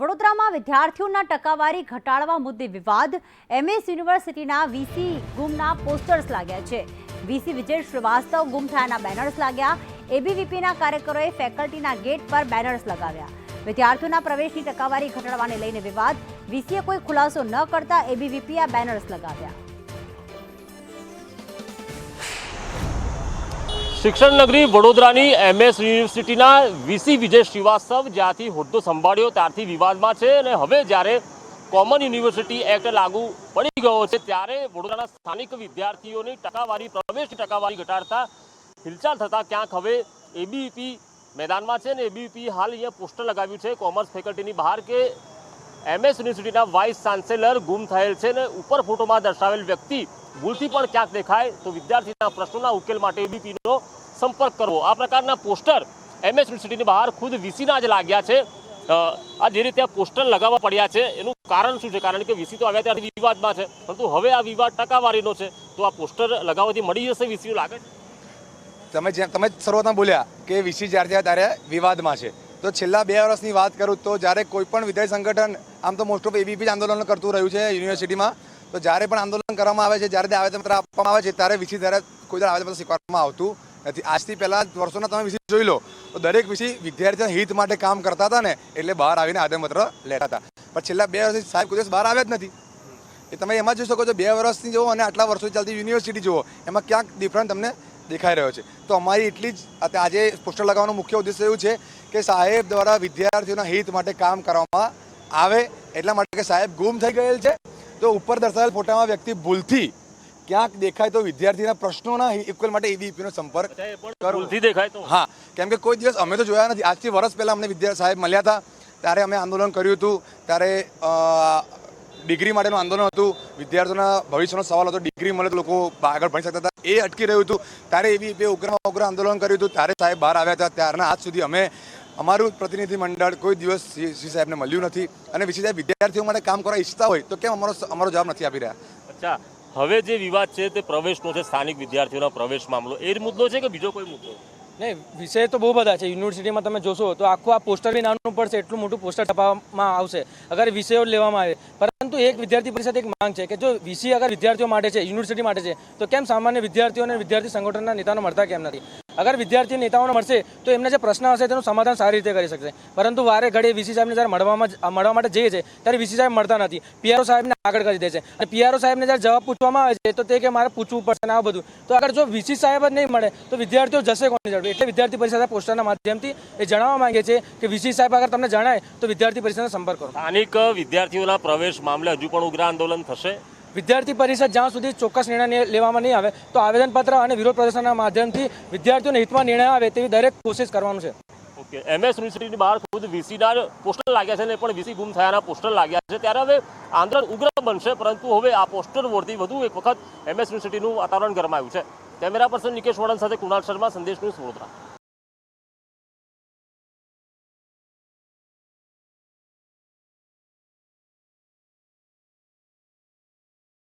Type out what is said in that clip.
વડોદરામાં વિદ્યાર્થીઓના ટકાવારી ઘટાડવા મુદ્દે વિવાદ. એમએસ યુનિવર્સિટીના વીસી ગુમના પોસ્ટર્સ લાગ્યા છે. વીસી વિજય શ્રીવાસ્તવ ગુમ થયાના બેનર્સ લાગ્યા. એબીવીપીના કાર્યકરોએ ફેકલ્ટીના ગેટ પર બેનર્સ લગાવ્યા. વિદ્યાર્થીઓના પ્રવેશની ટકાવારી ઘટાડવાને લઈને વિવાદ. વીસીએ કોઈ ખુલાસો ન કરતા એબીવીપી આ બેનર્સ લગાવ્યા. શિક્ષણ નગરી વડોદરાની એમએસ યુનિવર્સિટીના વીસી વિજય શ્રીવાસ્તવ જ્યાંથી હોદ્દો સંભાળ્યો ત્યારથી વિવાદમાં છે અને હવે જ્યારે કોમન યુનિવર્સિટી એક્ટ લાગુ પડી ગયો છે ત્યારે વડોદરાના સ્થાનિક વિદ્યાર્થીઓની ટકાવારી પ્રવેશ ટકાવારી ઘટાડતા હિલચાલ થતાં ક્યાંક હવે એબીપી મેદાનમાં છે ને એબીપી હાલ અહીંયા પોસ્ટર લગાવ્યું છે કોમર્સ ફેકલ્ટીની બહાર કે એમએસ યુનિવર્સિટીના વાઇસ ચાન્સેલર ગુમ થયેલ છે ને ઉપર ફોટોમાં દર્શાવેલ વ્યક્તિ ભૂલથી પણ ક્યાંક દેખાય. તો વિદ્યાર્થીના પ્રશ્નોના ઉકેલ માટે એબીપીનો સંપર્ક કરવો. આ પ્રકારના પોસ્ટર એમએસ યુનિવર્સિટીની બહાર ખુદ વીસીના જ લાગ્યા છે. આ જે રીતે આ પોસ્ટર લગાવવા પડ્યા છે, એનું કારણ શું છે? કારણ કે વીસી તો આવ્યા ત્યારથી વિવાદમાં છે. પરંતુ હવે આ વિવાદ ટકાવારીનો છે. તો આ પોસ્ટર લગાવવાથી મળી જશે વીસીનું લાગે તમે જ્યાં, તમે શરૂઆતમાં બોલ્યા કે વીસી જ્યારથી ત્યારે વિવાદમાં છે. તો છેલ્લા બે વર્ષની વાત કરું તો જ્યારે કોઈ પણ વિદ્યાર્થી સંગઠન, આમ તો મોસ્ટ ઓફ એબીપી જ આંદોલન કરતું રહ્યું છે યુનિવર્સિટીમાં, તો જ્યારે પણ આંદોલન કરવામાં આવે છે, જ્યારે આવેદનપત્ર આપવામાં આવે છે, ત્યારે વિસી ત્યારે કોઈ દ્વારા આવેદનપત્ર સ્વીકારવામાં આવતું નથી. આજથી પહેલાં વર્ષોના તમે વિસી જોઈ લો, તો દરેક વિસી વિદ્યાર્થીઓના હિત માટે કામ કરતા હતા ને, એટલે બહાર આવીને આવેદનપત્ર લેતા હતા. પણ છેલ્લા બે વર્ષથી સાહેબ કોઈ દિવસ બહાર આવ્યા જ નથી. એ તમે એમાં જોઈ શકો છો, બે વર્ષની જુઓ અને આટલા વર્ષોથી ચાલતી યુનિવર્સિટી જુઓ, એમાં ક્યાંક ડિફરન્ટ તમને દેખાઈ રહ્યો છે. તો અમારી એટલી જ આજે પોસ્ટર લગાવવાનો મુખ્ય ઉદ્દેશ્ય એવું છે કે સાહેબ દ્વારા વિદ્યાર્થીઓના હિત માટે કામ કરવામાં આવે એટલા માટે કે સાહેબ ગુમ થઈ ગયેલ છે. તો ઉપર દર્શાવેલ ફોટામાં વ્યક્તિ ભૂલથી ક્યાંક દેખાય તો વિદ્યાર્થીના પ્રશ્નોના ઇક્વલ માટે એબીપીનો સંપર્ક એ પણ કરવો. ભૂલથી દેખાય તો? હા કેમ કે કોઈ દિવસ અમે તો જોયા નથી. આજથી વર્ષ પહેલાં અમને વિદ્યાર્થી સાહેબ મળ્યા હતા. ત્યારે અમે આંદોલન કર્યું હતું. ત્યારે ડિગ્રી માટેનું આંદોલન હતું. વિદ્યાર્થીઓના ભવિષ્યનો સવાલ હતો. ડિગ્રી મળે તો લોકો આગળ ભણી શકતા હતા. એ અટકી રહ્યું હતું. ત્યારે એવી બે ઉગ્રમાં ઉગ્ર આંદોલન કર્યું હતું. ત્યારે સાહેબ બહાર આવ્યા હતા. ત્યારના આજ સુધી અમે અમારું પ્રતિનિધિ મંડળ કોઈ દિવસ શ્રી સાહેબને મળ્યું નથી અને વિશી સાહેબ વિદ્યાર્થીઓ માટે કામ કરવા ઈચ્છતા હોય તો કેમ અમારો અમારો જવાબ નથી આપી રહ્યા? અચ્છા હવે જે વિવાદ છે તે પ્રવેશનો છે સ્થાનિક વિદ્યાર્થીઓના પ્રવેશ મામલો. એ જ મુદ્દો છે કે બીજો કોઈ મુદ્દો? નહીં વિષય તો બહુ બધા છે. યુનિવર્સિટીમાં તમે જોશો તો આખું આ પોસ્ટર બી નાનું પડશે એટલું મોટું પોસ્ટર છપાવવામાં આવશે અગર વિષયો લેવામાં આવે. પરંતુ એક વિદ્યાર્થી પરિષદ એક માંગ છે કે જો વિષય અગર વિદ્યાર્થીઓ માટે છે યુનિવર્સિટી માટે છે તો કેમ સામાન્ય વિદ્યાર્થીઓ અને વિદ્યાર્થી સંગઠનના નેતાનો મળતા કેમ નથી? અગર વિદ્યાર્થી નેતાઓને મળશે, તો એમને જે પ્રશ્ન હશે તેનું સમાધાન સારી રીતે કરી શકશે. પરંતુ વારે ઘડી વીસી સાહેબને જ્યારે મળવામાં મળવા માટે જઈએ છે ત્યારે વીસી સાહેબ મળતા નથી. પીઆરઓ સાહેબને આગળ કરી દે છે. અને પીઆરઓ સાહેબને જ્યારે જવાબ પૂછવામાં આવે છે, તો તે કે મારે પૂછવું પડશે ને આ બધું. તો અગર જો વીસી સાહેબ જ નહીં મળે, તો વિદ્યાર્થીઓ જશે કોની જરૂર? એટલે વિદ્યાર્થી પરિષદ પોસ્ટરના માધ્યમથી એ જણાવવા માંગે છે કે વીસી સાહેબ અગર તમને જણાય, તો વિદ્યાર્થી પરિષદનો સંપર્ક કરો. સ્થાનિક વિદ્યાર્થીઓના પ્રવેશ મામલે હજુ પણ ઉગ્ર આંદોલન થશે? વિદ્યાર્થી પરિષદ જ્યાં સુધી ચોક્કસ નિર્ણય લેવામાં નહીં આવે, તો આવેદનપત્ર અને વિરોધ પ્રદર્શનના માધ્યમથી વિદ્યાર્થીઓને હિતમાં નિર્ણય આવે તેવી દરેક કોશિશ કરવાનું છે. ઓકે, એમએસ યુનિવર્સિટીની બહાર ખુદ વીસીના પોસ્ટર લાગ્યા છે ને પણ વીસી ગુમ થયાના પોસ્ટર લાગ્યા છે. ત્યારે હવે આંદોલન ઉગ્ર બનશે, પરંતુ હવે આ પોસ્ટર વોરથી વધુ એક વખત એમએસ યુનિવર્સિટીનું વાતાવરણ ગરમાયું છે. કેમેરા પર્સન નિકેશ વડન સાથે કુણાલ શર્મા, સંદેશ ન્યૂઝ વડોદરા.